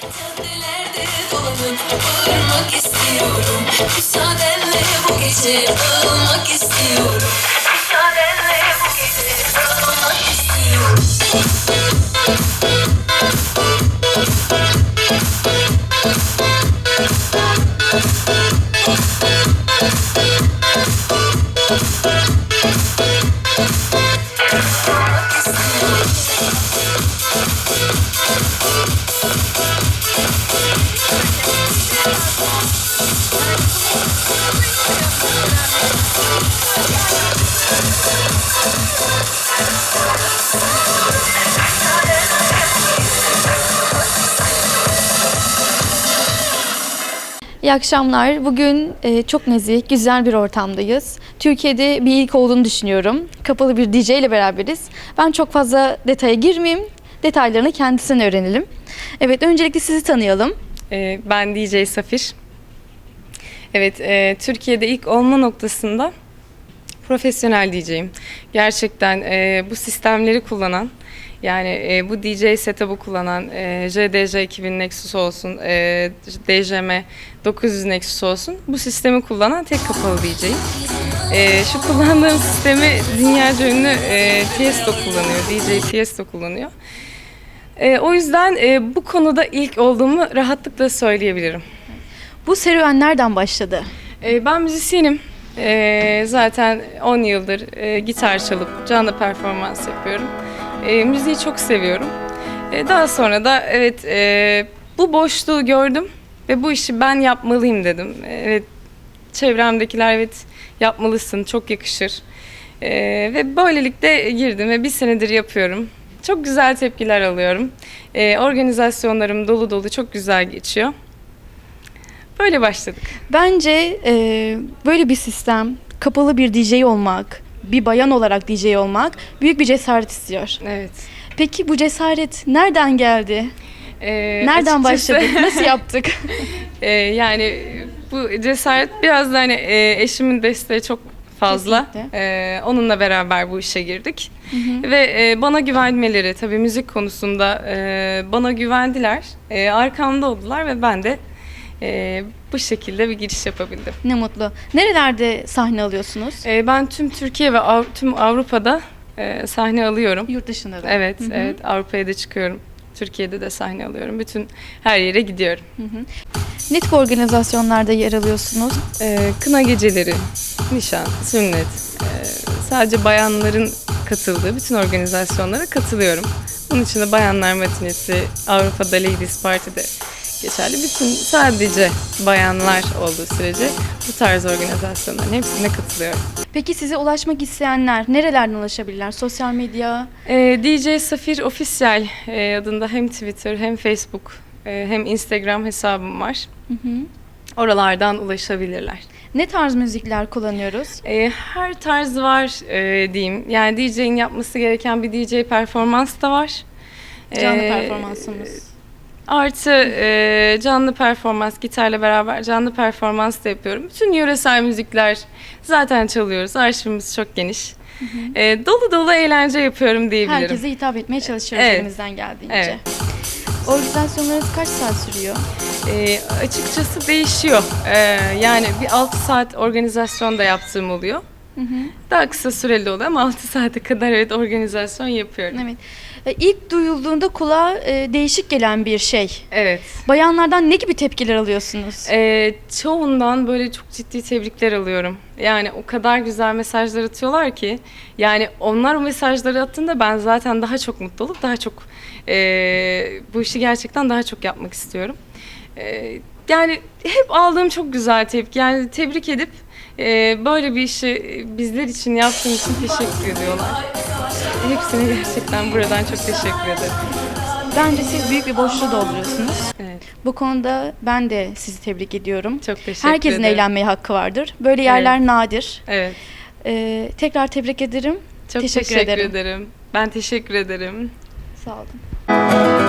Caddelerde dolanıp bağırmak istiyorum. Müsaadenle bu gece dağılmak istiyorum. Müsaadenle bu gece dağılmak istiyorum İyi akşamlar. Bugün e, çok nezih, güzel bir ortamdayız. Türkiye'de bir ilk olduğunu düşünüyorum. Kapalı bir DJ ile beraberiz. Ben çok fazla detaya girmeyeyim. Detaylarını kendisinden öğrenelim. Evet, öncelikle sizi tanıyalım. Ee, Ben DJ Safir. Evet, e, Türkiye'de ilk olma noktasında profesyonel DJ'yim. Gerçekten e, bu sistemleri kullanan, yani e, bu DJ setup'ı kullanan e, JDJ 2000 Nexus olsun, e, DJM 900 Nexus olsun, bu sistemi kullanan tek kapalı DJ'yim. E, şu kullandığım sistemi dünyaca ünlü e, Tiesto kullanıyor, DJ Tiesto kullanıyor. E, o yüzden e, bu konuda ilk olduğumu rahatlıkla söyleyebilirim. Bu serüven nereden başladı? E, ben müzisyenim. E, zaten 10 yıldır e, gitar çalıp canlı performans yapıyorum. E, müziği çok seviyorum. E, daha sonra da evet e, bu boşluğu gördüm ve bu işi ben yapmalıyım dedim. E, Evet çevremdekiler evet yapmalısın çok yakışır. E, ve böylelikle girdim ve bir senedir yapıyorum. Çok güzel tepkiler alıyorum. E, organizasyonlarım dolu dolu çok güzel geçiyor. Böyle başladık. Bence e, böyle bir sistem, kapalı bir DJ olmak, bir bayan olarak DJ olmak büyük bir cesaret istiyor. Evet. Peki bu cesaret nereden geldi? Ee, Nereden açıkçası- başladık? Nasıl yaptık? Ee, yani bu cesaret biraz da hani e, eşimin desteği çok fazla. Kesinlikle. Ee, onunla beraber bu işe girdik. Ve e, bana güvenmeleri tabii müzik konusunda e, bana güvendiler. E, arkamda oldular ve ben de e, bu şekilde bir giriş yapabildim. ne mutlu. Nerelerde sahne alıyorsunuz? E, ben tüm Türkiye ve Av- tüm Avrupa'da e, sahne alıyorum. Yurt dışında da. Evet, Hı hı. evet Avrupa'ya da çıkıyorum. Türkiye'de de sahne alıyorum. Bütün her yere gidiyorum. Ne tip organizasyonlarda yer alıyorsunuz? Ee, kına geceleri, nişan, sünnet, ee, sadece bayanların katıldığı bütün organizasyonlara katılıyorum. Bunun için de Bayanlar Matinesi, Avrupa'da Ladies Party'de geçerli. Bütün sadece bayanlar olduğu sürece bu tarz organizasyonların hepsine katılıyorum. Peki size ulaşmak isteyenler nerelerden ulaşabilirler? Sosyal medya, Ee, DJ Safir Official e, adında hem Twitter hem Facebook e, hem Instagram hesabım var. Oralardan ulaşabilirler. ne tarz müzikler kullanıyoruz? E, her tarz var e, diyeyim. Yani DJ'in yapması gereken bir DJ performans da var. Canlı E, performansımız. Artı e, canlı performans, gitarla beraber canlı performans da yapıyorum. Bütün yöresel müzikler zaten çalıyoruz. Arşivimiz çok geniş. E, dolu dolu eğlence yapıyorum diyebilirim. Herkese hitap etmeye çalışıyoruz Evet. elimizden geldiğince. Evet. Organizasyonlarınız kaç saat sürüyor? E, açıkçası değişiyor. E, yani bir 6 saat organizasyon da yaptığım oluyor. Daha kısa süreli oluyor ama 6 saate kadar evet organizasyon yapıyorum. Evet. E, İlk duyulduğunda kulağa e, değişik gelen bir şey. Evet. Bayanlardan ne gibi tepkiler alıyorsunuz? Ee, çoğundan böyle çok ciddi tebrikler alıyorum. Yani o kadar güzel mesajlar atıyorlar ki. Yani onlar o mesajları attığında ben zaten daha çok mutlu olup daha çok eee, bu işi gerçekten daha çok yapmak istiyorum. Eee, yani hep aldığım çok güzel tepki. Yani tebrik edip eee, böyle bir işi bizler için yaptığın için teşekkür ediyorlar. Hepsine gerçekten buradan çok teşekkür ederim. Bence siz büyük bir boşluğu dolduruyorsunuz. Evet, Bu konuda ben de sizi tebrik ediyorum. çok teşekkür Herkesin ederim. eğlenmeye hakkı vardır. Böyle yerler nadir. Evet. E, tekrar tebrik ederim. Çok Teşekkür teşekkür, ederim. ederim. Ben teşekkür ederim. Sağ olun.